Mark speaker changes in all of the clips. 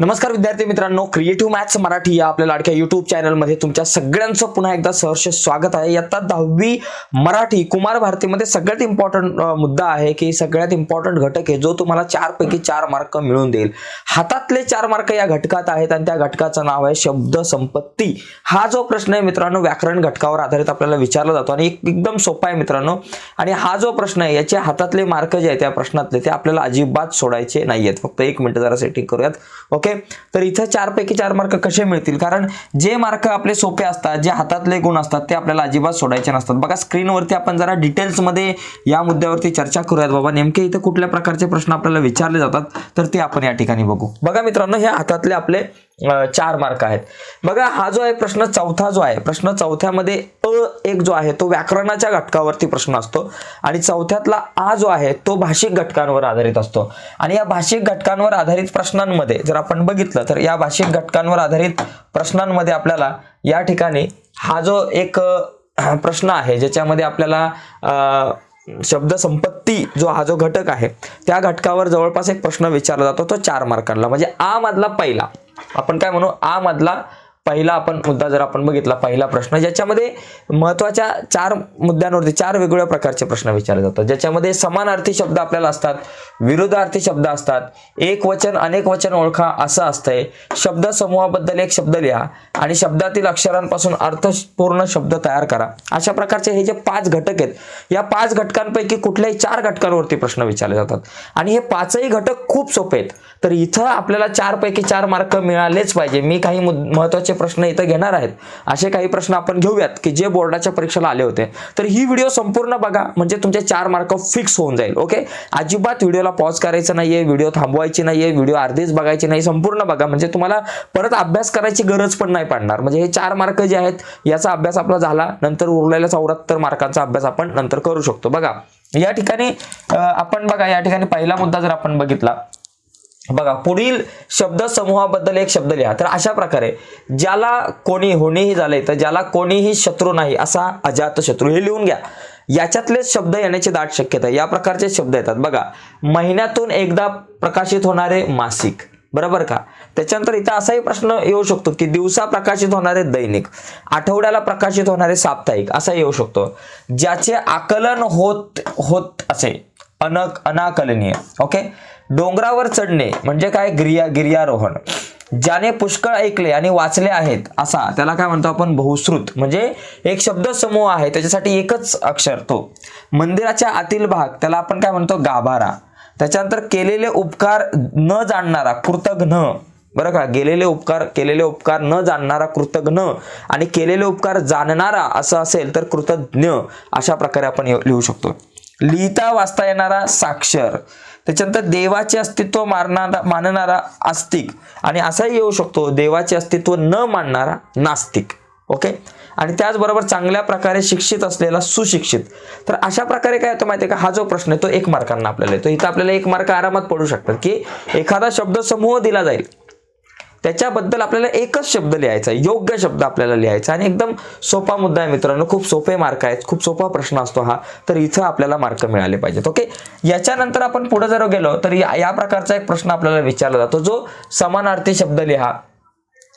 Speaker 1: नमस्कार विद्यार्थी मित्रांनो क्रिएटिव्ह मॅथ्स मराठी या आपल्या लाडक्या युट्यूब चॅनलमध्ये तुमच्या सगळ्यांचं पुन्हा एकदा सहर्ष स्वागत आहे. इयत्ता दहावी मराठी कुमार भारतीमध्ये सगळ्यात इम्पॉर्टंट मुद्दा आहे की सगळ्यात इम्पॉर्टंट घटक आहे जो तुम्हाला चार पैकी चार मार्क मिळून देईल. हातातले चार मार्क या घटकात आहेत आणि त्या घटकाचं नाव आहे शब्द संपत्ती. हा जो प्रश्न आहे मित्रांनो व्याकरण घटकावर आधारित आपल्याला विचारला जातो आणि एक- एकदम सोपा आहे मित्रांनो. आणि हा जो प्रश्न आहे याचे हातातले मार्क जे आहेत त्या प्रश्नातले ते आपल्याला अजिबात सोडायचे नाही आहेत फक्त एक मिनिट जरा सेटिंग करूयात. ओके तर इथं चारपैकी चार मार्क कसे मिळतील? कारण जे मार्क आपले सोपे असतात जे हातातले गुण असतात ते आपल्याला अजिबात सोडायचे नसतात. बघा स्क्रीनवरती आपण जरा डिटेल्समध्ये या मुद्द्यावरती चर्चा करूयात बाबा. नेमके इथं कुठल्या प्रकारचे प्रश्न आपल्याला विचारले जातात तर ते आपण या ठिकाणी बघू. बघा मित्रांनो हे हातातले आपले चार मार्क आहेत. बघा हा जो आहे प्रश्न चौथा जो आहे प्रश्न चौथ्यामध्ये अ एक जो आहे तो व्याकरणाच्या घटकावरती प्रश्न असतो आणि चौथ्यातला आ जो आहे तो भाषिक घटकांवर आधारित असतो. आणि या भाषिक घटकांवर आधारित प्रश्नांमध्ये जर आपण बघितलं तर या भाषिक घटकांवर आधारित प्रश्नांमध्ये आपल्याला या ठिकाणी हा जो एक प्रश्न आहे ज्याच्यामध्ये आपल्याला शब्द संपत्ती जो हा जो घटक आहे त्या घटकावर जवळपास एक प्रश्न विचारला जातो तो चार मार्कांना. म्हणजे आ मधला पहिला. आपण काय म्हणू आ मधला पहिला आपण मुद्दा जर आपण बघितला पहिला प्रश्न ज्याच्यामध्ये महत्त्वाच्या चार मुद्द्यांवरती चार वेगवेगळ्या प्रकारचे प्रश्न विचारले जातात. ज्याच्यामध्ये समानार्थी शब्द आपल्याला असतात विरुद्धार्थी शब्द असतात एक वचन अनेक वचन ओळखा असं असतंय. शब्द समूहाबद्दल एक शब्द लिहा आणि शब्दातील अक्षरांपासून अर्थपूर्ण शब्द तयार करा. अशा प्रकारचे हे जे पाच घटक आहेत या पाच घटकांपैकी कुठल्याही चार घटकांवरती प्रश्न विचारले जातात. आणि हे पाचही घटक खूप सोपे आहेत. तर इथं आपल्याला चारपैकी चार मार्क मिळालेच पाहिजे. मी काही मुद- महत्त्वाचे प्रश्न इथं घेणार आहेत. असे काही प्रश्न आपण घेऊयात की जे बोर्डाच्या परीक्षेला आले होते. तर ही व्हिडिओ संपूर्ण बघा म्हणजे तुमचे चार मार्क फिक्स होऊन जाईल ओके? अजिबात व्हिडिओला पॉज करायचं नाहीये व्हिडिओ थांबवायची नाहीये व्हिडिओ अर्धीच बघायची नाही संपूर्ण बघा. म्हणजे तुम्हाला परत अभ्यास करायची गरज पण नाही पडणार. म्हणजे हे चार मार्क जे आहेत याचा अभ्यास आपला झाला नंतर उरलेल्या चौऱ्याहत्तर मार्कांचा अभ्यास आपण नंतर करू शकतो. बघा या ठिकाणी आपण बघा या ठिकाणी पहिला मुद्दा जर आपण बघितला बघा पुढील शब्द समूहाबद्दल एक शब्द लिहा. तर अशा प्रकारे ज्याला कोणी होणीही झाले तर ज्याला कोणीही शत्रू नाही असा अजात शत्रू हे लिहून घ्या. याच्यातलेच शब्द येण्याची दाट शक्यता या प्रकारचे शब्द येतात. बघा महिन्यातून एकदा प्रकाशित होणारे मासिक बरोबर का? त्याच्यानंतर इथं असाही प्रश्न येऊ शकतो की दिवसा प्रकाशित होणारे दैनिक आठवड्याला प्रकाशित होणारे साप्ताहिक असा येऊ शकतो. ज्याचे आकलन होत होत असे अनक अनाकलनीय ओके? डोंगरावर चढणे म्हणजे काय? गिर्या गिर्यारोहण. ज्याने पुष्कळ ऐकले आणि वाचले आहेत असा त्याला काय म्हणतो आपण? बहुश्रुत. म्हणजे एक शब्द समूह आहे त्याच्यासाठी एकच अक्षर तो. मंदिराच्या आतील भाग त्याला आपण काय म्हणतो? गाभारा. त्याच्यानंतर केलेले उपकार न जाणणारा कृतघ्न. बरं का? गेलेले उपकार केलेले उपकार न जाणणारा कृतघ्न आणि केलेले उपकार जाणणारा असं असेल तर कृतज्ञ अशा प्रकारे आपण लिहू शकतो. लिहिता वाचता येणारा साक्षर. त्याच्यानंतर देवाचे अस्तित्व मारणारा मानणारा आस्तिक. आणि असाही येऊ शकतो देवाचे अस्तित्व न मानणारा नास्तिक. ओके आणि त्याचबरोबर चांगल्या प्रकारे शिक्षित असलेला सुशिक्षित. तर अशा प्रकारे काय होतं माहिती आहे का? हा जो प्रश्न आहे तो एक मार्कांना आपल्याला येतो. इथं आपल्याला एक मार्क आरामात पडू शकतात की एखादा शब्द समूह दिला जाईल. त्याच्याबद्दल आपल्याला एकच शब्द लिहायचा आहे, योग्य शब्द आपल्याला लिहायचा आणि एकदम सोपा मुद्दा आहे मित्रांनो. खूप सोपे मार्क आहेत. खूप सोपा प्रश्न असतो हा. तर इथं आपल्याला मार्क मिळाले पाहिजेत. ओके? याच्यानंतर आपण पुढे जर गेलो तर या या प्रकारचा एक प्रश्न आपल्याला विचारला जातो. जो समानार्थी शब्द लिहा.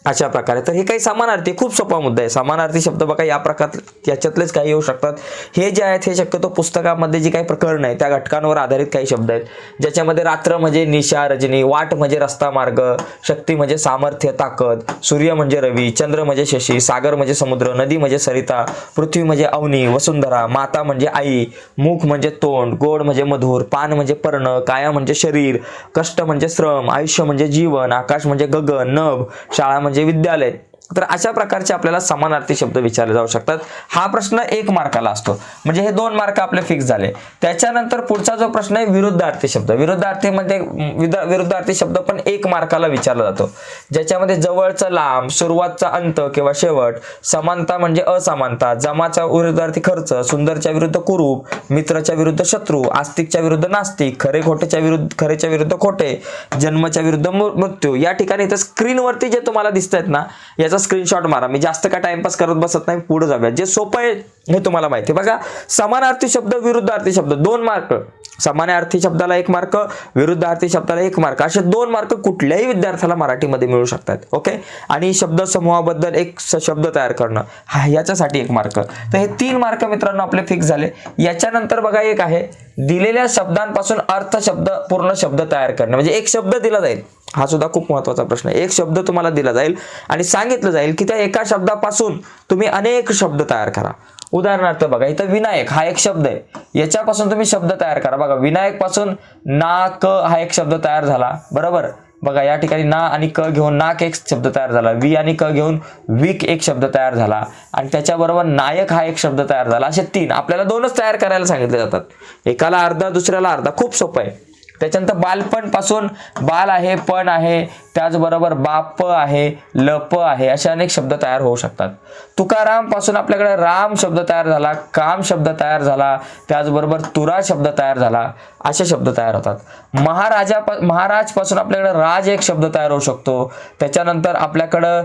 Speaker 1: अशा प्रकारे. तर हे काही समानार्थी खूप सोपा मुद्दा आहे. समानार्थी शब्द बघा या प्रकार याच्यातलेच काही येऊ शकतात. हे जे आहेत हे शक्यतो पुस्तकामध्ये जी काही प्रकरण आहे त्या घटकांवर आधारित काही शब्द आहेत. ज्याच्यामध्ये रात्र म्हणजे निशा रजनी वाट म्हणजे रस्ता मार्ग शक्ती म्हणजे सामर्थ्य ताकद सूर्य म्हणजे रवी चंद्र म्हणजे शशी सागर म्हणजे समुद्र नदी म्हणजे सरिता पृथ्वी म्हणजे अवनी वसुंधरा माता म्हणजे आई मुख म्हणजे तोंड गोड म्हणजे मधुर पान म्हणजे पर्ण काया म्हणजे शरीर कष्ट म्हणजे श्रम आयुष्य म्हणजे जीवन आकाश म्हणजे गगन नभ शाळा म्हणजे म्हणजे विद्यालय. तर अशा प्रकारचे आपल्याला समानार्थी शब्द विचारले जाऊ शकतात. हा प्रश्न एक मार्काला असतो. म्हणजे हे दोन मार्क आपले फिक्स झाले. त्याच्यानंतर पुढचा जो प्रश्न आहे विरुद्धार्थी शब्द. विरुद्धार्थीमध्ये मध्ये विरुद्धार्थी शब्द पण एक मार्काला विचारला जातो. ज्याच्यामध्ये जवळचा लांब सुरुवातचा अंत किंवा शेवट समानता म्हणजे असमानता जमाचा विरुद्धार्थी खर्च सुंदरच्या विरुद्ध कुरूप मित्राच्या विरुद्ध शत्रू आस्तिकच्या विरुद्ध नास्तिक खरे खोटेच्या विरुद्ध खरेच्या विरुद्ध खोटे जन्मच्या विरुद्ध मृत्यू या ठिकाणी इथं स्क्रीनवरती जे तुम्हाला दिसत आहेत ना याचा स्क्रीनशॉट मारा. मी जास्त काय टाइमपास करत बसत नाही पुढे जाऊया. जे सोपं आहे हे तुम्हाला माहिती आहे. बघा समानार्थी शब्द विरुद्धार्थी शब्द दोन मार्क समानार्थी शब्दाला एक मार्क विरुद्धार्थी शब्दाला एक मार्क असे दोन मार्क कुठल्याही विद्यार्थ्याला मराठीमध्ये मिळू शकतात ओके आणि शब्द समूहाबद्दल एक शब्द तयार करणं हा याच्यासाठी एक मार्क तर हे तीन मार्क मित्रांनो आपले फिक्स झाले. याच्यानंतर बघा एक आहे दिलेल्या शब्दांपासून अर्थ शब्द पूर्ण शब्द तयार करणे. म्हणजे एक शब्द दिला जाईल. हा सुद्धा खूप महत्त्वाचा प्रश्न आहे. एक शब्द तुम्हाला दिला जाईल आणि सांगितलं जाईल की त्या एका शब्दापासून तुम्ही अनेक शब्द तयार करा. उदाहरणार्थ बघा इथं विनायक हा एक शब्द आहे. याच्यापासून तुम्ही शब्द तयार करा. बघा विनायकपासून ना क हा एक शब्द तयार झाला. बरोबर? बघा या ठिकाणी ना आणि क घेऊन नाक एक शब्द तयार झाला. वी आणि क घेऊन विक एक शब्द तयार झाला. आणि त्याच्याबरोबर नायक हा एक शब्द तयार झाला. असे तीन. आपल्याला दोनच तयार करायला सांगितले जातात. एकाला अर्धा दुसऱ्याला अर्धा. खूप सोपं आहे. त्याच्यानंतर बालपणपासून बाल आहे पण आहे त्याचबरोबर बाप आहे लप आहे असे अनेक शब्द तयार होऊ शकतात. तुकारामपासून आपल्याकडे राम शब्द तयार झाला काम शब्द तयार झाला त्याचबरोबर तुरा शब्द तयार झाला असे शब्द तयार होतात. महाराजा महाराजपासून आपल्याकडे राज एक शब्द तयार होऊ शकतो. त्याच्यानंतर आपल्याकडं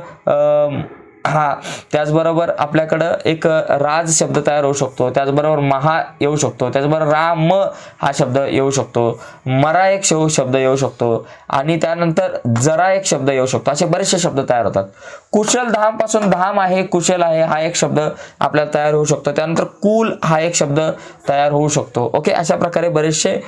Speaker 1: हा त्याचबरोबर आपल्याकडं एक राज शब्द तयार होऊ शकतो. त्याचबरोबर महा येऊ शकतो. त्याचबरोबर राम हा शब्द येऊ शकतो. मरा एक शव शब्द येऊ शकतो. आणि त्यानंतर जरा एक शब्द येऊ शकतो. असे बरेचसे शब्द तयार होतात. कुशल धामपासून धाम आहे कुशल आहे हा एक शब्द आपल्याला तयार होऊ शकतो. त्यानंतर कुल हा एक शब्द तयार होऊ शकतो. ओके? अशा प्रकारे बरेचसे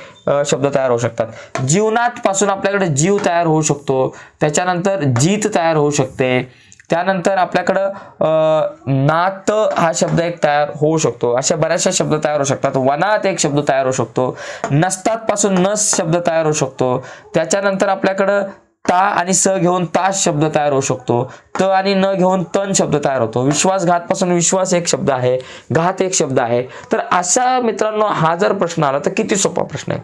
Speaker 1: शब्द तयार होऊ शकतात. जीवनात पासून आपल्याकडे जीव तयार होऊ शकतो. त्याच्यानंतर जीत तयार होऊ शकते. त्यानंतर आपल्याकडं नात हा शब्द एक तयार होऊ शकतो. अशा बऱ्याचशा शब्द तयार होऊ शकतात. वनात एक शब्द तयार होऊ शकतो. नसतात पासून नस शब्द तयार होऊ शकतो. त्याच्यानंतर आपल्याकडं ता आणि स घेऊन तास शब्द तयार होऊ शकतो. त आणि न घेऊन तन शब्द तयार होतो. विश्वासघात पासून विश्वास एक शब्द आहे. घात एक शब्द आहे. तर असा मित्रांनो हा जर प्रश्न आला तर किती सोपा प्रश्न आहे.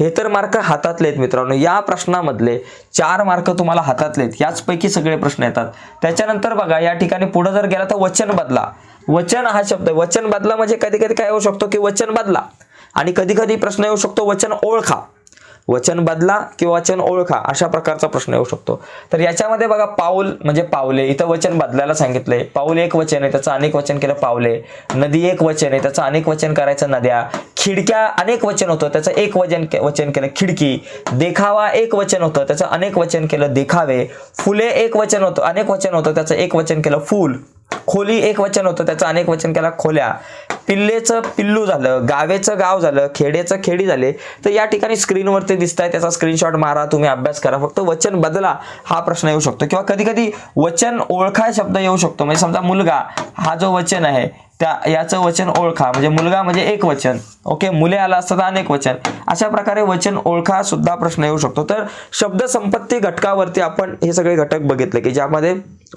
Speaker 1: हे तर मार्क हातातले आहेत मित्रांनो. या प्रश्नामधले चार मार्क तुम्हाला हातातले आहेत. याचपैकी सगळे प्रश्न येतात. त्याच्यानंतर बघा या ठिकाणी पुढे जर गेला तर वचन बदला. वचन हा शब्द वचन बदला म्हणजे कधी कधी काय होऊ शकतो की वचन बदला. आणि कधी कधी प्रश्न येऊ शकतो वचन ओळखा. वचन बदला किंवा वचन ओळखा अशा प्रकारचा प्रश्न येऊ शकतो. तर याच्यामध्ये बघा पाऊल म्हणजे पावले. इथं वचन बदलायला सांगितलंय. पाऊल एक वचन आहे त्याचं अनेक वचन केलं पावले. नदी एक वचन आहे त्याचं अनेक वचन करायचं नद्या. खिडक्या अनेक वचन होतं त्याचं एक वचन वचन केलं खिडकी. देखावा एक वचन होतं त्याचं अनेक वचन केलं देखावे. फुले एक वचन होतं अनेक वचन होतं त्याचं एक वचन केलं फूल. खोली एक वचन होतं त्याचं अनेक वचन केला खोल्या. पिल्लेचं पिल्लू झालं गावेचं गाव झालं खेडेचं खेडी झाले तर या ठिकाणी स्क्रीनवरती दिसत आहे त्याचा स्क्रीनशॉट मारा तुम्ही अभ्यास करा. फक्त वचन बदला हा प्रश्न येऊ शकतो. किंवा कधी कधी वचन ओळखा शब्द येऊ शकतो. म्हणजे समजा मुलगा हा जो वचन आहे त्या याचं वचन ओळखा. म्हणजे मुलगा म्हणजे एक वचन. ओके मुले आला असतं अनेक वचन. अशा प्रकारे वचन ओळखा सुद्धा प्रश्न येऊ शकतो. तर शब्द संपत्ती घटकावरती आपण हे सगळे घटक बघितले की ज्यामध्ये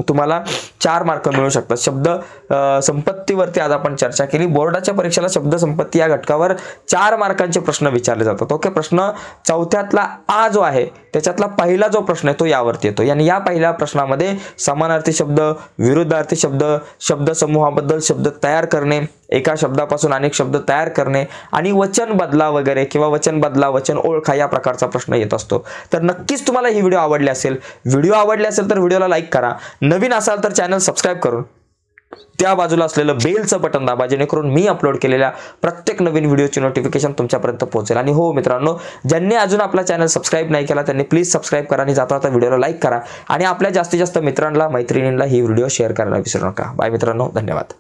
Speaker 1: तुम्हाला चार मार्क मिळू शकतात. शब्द संपत्तीवरती आज आपण चर्चा केली. बोर्डाच्या परीक्षेला शब्द संपत्ती या घटकावर चार मार्कांचे प्रश्न विचारले जातात. ओके प्रश्न चौथ्यातला आ जो आहे त्याच्यातला पहिला जो प्रश्न आहे तो यावरती येतो. आणि या पहिल्या प्रश्नामध्ये समानार्थी शब्द विरुद्धार्थी शब्द शब्द समूहाबद्दल शब्द तयार करणे एका शब्दापासून अनेक शब्द तयार करणे आणि वचन बदला वगैरे किंवा वचन बदला वचन ओळखा या प्रकारचा प्रश्न येत असतो. तर नक्कीच तुम्हाला ही व्हिडिओ आवडली असेल. व्हिडिओ आवडली असेल तर व्हिडिओला लाईक करा. नवीन असाल तर चॅनल सबस्क्राईब करून त्या बाजूला असलेलं बेलचं बटन दाबा जेणेकरून मी अपलोड केलेल्या प्रत्येक नवीन व्हिडिओची नोटिफिकेशन तुमच्यापर्यंत पोहोचेल. आणि हो मित्रांनो ज्यांनी अजून आपला चॅनल सबस्क्राईब नाही केला त्यांनी प्लीज सबस्क्राईब करा आणि जाता जाता व्हिडिओला लाईक करा. आणि आपल्या जास्तीत जास्त मित्रांना मैत्रिणींना ही व्हिडिओ शेअर करायला विसरू नका. बाय मित्रांनो धन्यवाद.